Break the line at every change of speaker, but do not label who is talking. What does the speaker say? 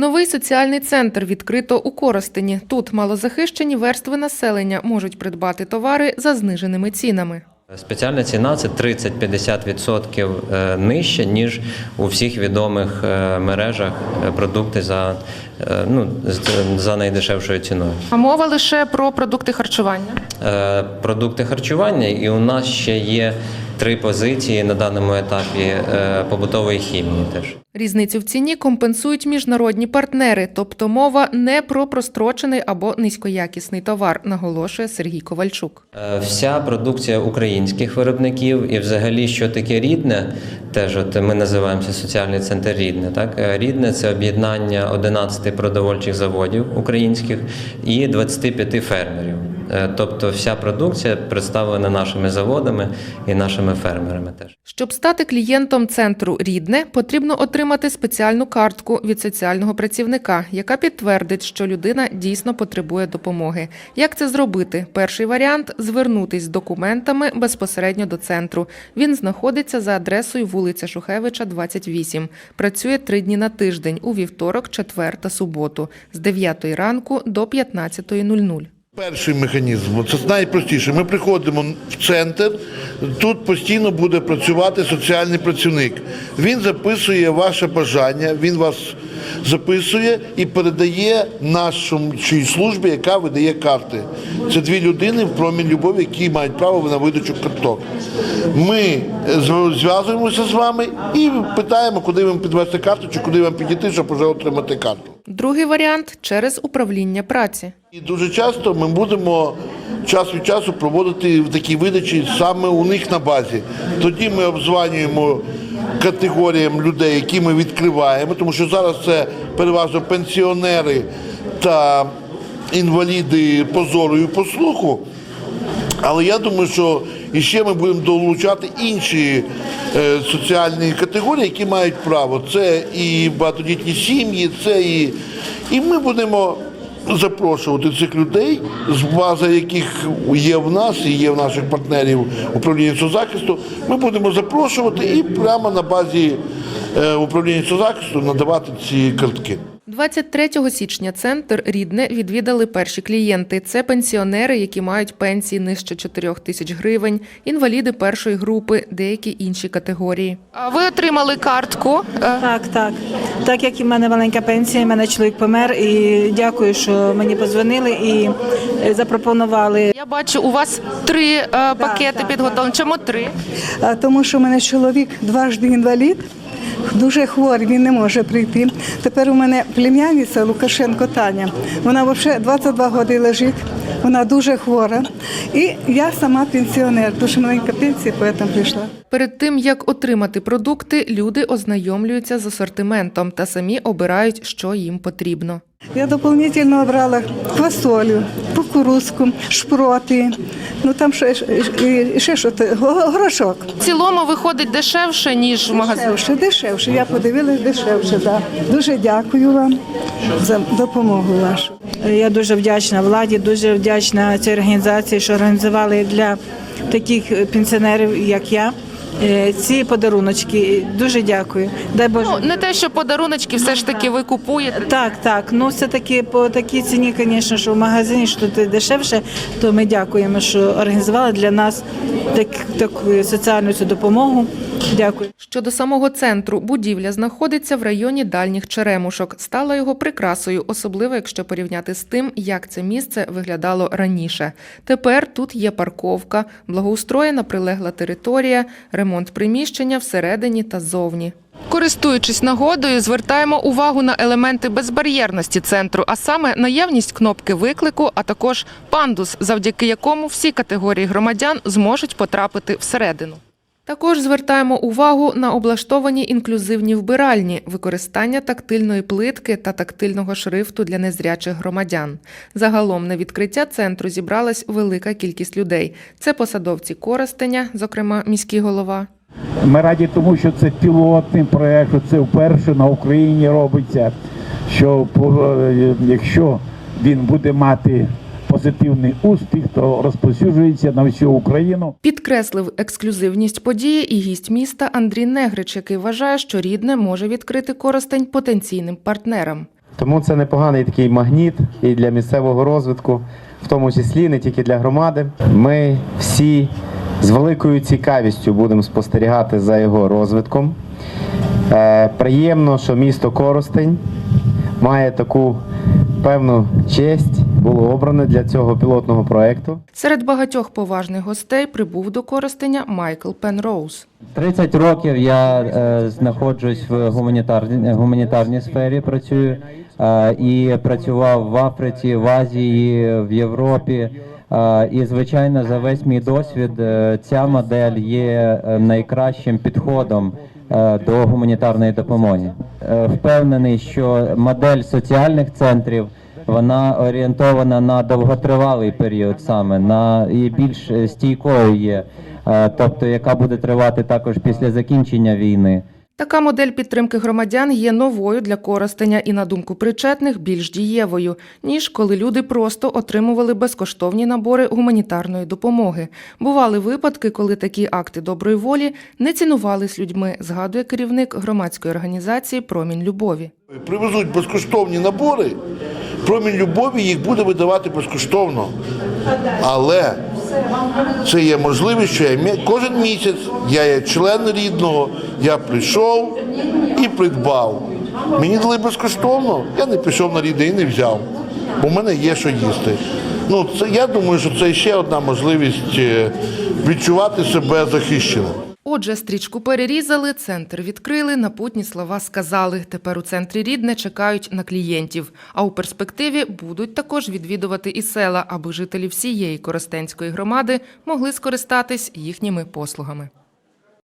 Новий соціальний центр відкрито у Коростені. Тут малозахищені верстви населення можуть придбати товари за зниженими цінами.
Спеціальна ціна це 30-50% е, нижче, ніж у всіх відомих е, мережах е, продукти за, ну, за найдешевшою ціною.
А мова лише про продукти харчування.
Продукти харчування, і у нас ще є три позиції на даному етапі е, побутової хімії теж.
Різницю в ціні компенсують міжнародні партнери, тобто мова не про прострочений або низькоякісний товар, наголошує Сергій Ковальчук.
Е, Вся продукція українських виробників і взагалі, що таке рідне, теж от ми називаємося соціальний центр рідне. Так? Е, Рідне це об'єднання 11 продовольчих заводів українських і 25 фермерів. Е, Тобто вся продукція представлена нашими заводами і нашими фермерами теж.
Щоб стати клієнтом центру Рідне, потрібно отримати спеціальну картку від соціального працівника, яка підтвердить, що людина дійсно потребує допомоги. Як це зробити? Перший варіант звернутись з документами безпосередньо до центру. Він знаходиться за адресою вулиця Шухевича, 28. Працює три дні на тиждень у вівторок, четвер та суботу з 9 ранку до 15.00.
Перший механізм це найпростіше. Ми приходимо в центр, тут постійно буде працювати соціальний працівник. Він записує ваше бажання, він вас записує і передає нашій службі, яка видає карти. Це дві людини в промінь любові, які мають право на видачу карток. Ми е, зв'язуємося з вами і питаємо, куди вам підвести карту, чи куди вам підійти, щоб вже отримати карту.
Другий варіант через управління праці.
І дуже часто ми будемо час від часу проводити такі видачі саме у них на базі. Тоді ми обзванюємо категоріям людей, які ми відкриваємо, тому що зараз це переважно пенсіонери та інваліди по зору і по слуху. Але я думаю, що іще ми будемо долучати інші е, соціальні категорії, які мають право. Це і багатодітні сім'ї, це і, і ми будемо запрошувати цих людей, з бази яких є в нас і є в наших партнерів управління соцзахисту. Ми будемо запрошувати і прямо на базі е, управління соцзахисту надавати ці картки.
23 січня центр Рідне відвідали перші клієнти. Це пенсіонери, які мають пенсії нижче 4 тисяч гривень, інваліди першої групи, деякі інші категорії. А ви отримали картку.
Так, так. Так як і в мене маленька пенсія, в мене чоловік помер, і дякую, що мені позвонили і е, запропонували.
Я бачу, у вас три е, пакети
так,
підготовлені. Чому три?
Тому що в мене чоловік дважди інвалід, дуже хворий, він не може прийти. Тепер у мене плем'яниця Лукашенко Таня. Вона взагалі 22 роки лежить, вона дуже хвора. І я сама пенсіонер, дуже маленька пенсія, поэтому прийшла.
Перед тим як отримати продукти, люди ознайомлюються з асортиментом та самі обирають, що їм потрібно.
Я дополнительно обрала квасолю, кукурузку, шпроти, ну там ще, ще, ще що горошок.
В цілому виходить дешевше ніж в магазині.
Дешевше, дешевше. Я подивилась дешевше. Да. Дуже дякую вам за допомогу вашу.
Я дуже вдячна владі, дуже вдячна цій організації, що організували для таких пенсіонерів, як я, ці подаруночки. Дуже дякую. Дай Боже.
Ну, не те, що подаруночки, все ж таки ви купуєте.
Так, так. Ну все таки по такій ціні, звісно, що в магазині що тут дешевше, то ми дякуємо, що організували для нас так, таку соціальну цю допомогу. Дякую.
Щодо самого центру, будівля знаходиться в районі дальніх Черемушок. Стала його прикрасою, особливо якщо порівняти з тим, як це місце виглядало раніше. Тепер тут є парковка, благоустроєна прилегла територія, ремонт приміщення всередині та зовні. Користуючись нагодою, звертаємо увагу на елементи безбар'єрності центру, а саме наявність кнопки виклику, а також пандус, завдяки якому всі категорії громадян зможуть потрапити всередину. Також звертаємо увагу на облаштовані інклюзивні вбиральні, використання тактильної плитки та тактильного шрифту для незрячих громадян. Загалом на відкриття центру зібралась велика кількість людей. Це посадовці Коростеня, зокрема міський голова,
Ми раді тому, що це пілотний проект, що це вперше на Україні робиться. Що якщо він буде мати позитивний успіх, то розповсюджується на всю Україну.
Підкреслив ексклюзивність події і гість міста Андрій Негрич, який вважає, що рідне може відкрити Коростень потенційним партнерам.
Тому це непоганий такий магніт і для місцевого розвитку, в тому числі не тільки для громади. Ми всі з великою цікавістю будемо спостерігати за його розвитком. Е, Приємно, що місто Коростень має таку певну честь, було обране для цього пілотного проекту.
Серед багатьох поважних гостей прибув до Коростеня Майкл Пенроуз.
30 років я е, знаходжусь в гуманітарній, гуманітарній сфері, працюю е, і працював в Африці, в Азії, в Європі. Е, і звичайно, за весь мій досвід е, ця модель є е, найкращим підходом до гуманітарної допомоги. Впевнений, що модель соціальних центрів вона орієнтована на довготривалий період саме на і більш е, стійкою є, е, тобто яка буде тривати також після закінчення війни.
Така модель підтримки громадян є новою для Коростеня і, на думку причетних, більш дієвою, ніж коли люди просто отримували безкоштовні набори гуманітарної допомоги. Бували випадки, коли такі акти доброї волі не цінувались людьми, згадує керівник громадської організації Промінь любові.
Привезуть безкоштовні набори, промінь любові їх буде видавати безкоштовно. Але це є можливість, що я кожен місяць я є член рідного, я прийшов і придбав. Мені дали безкоштовно, я не пішов на рідне і не взяв, бо в мене є що їсти. Ну, це, я думаю, що це ще одна можливість е, відчувати себе захищеним.
Отже, стрічку перерізали, центр відкрили, напутні слова сказали. Тепер у центрі рідне чекають на клієнтів. А у перспективі будуть також відвідувати і села, аби жителі всієї Коростенської громади могли скористатись їхніми послугами.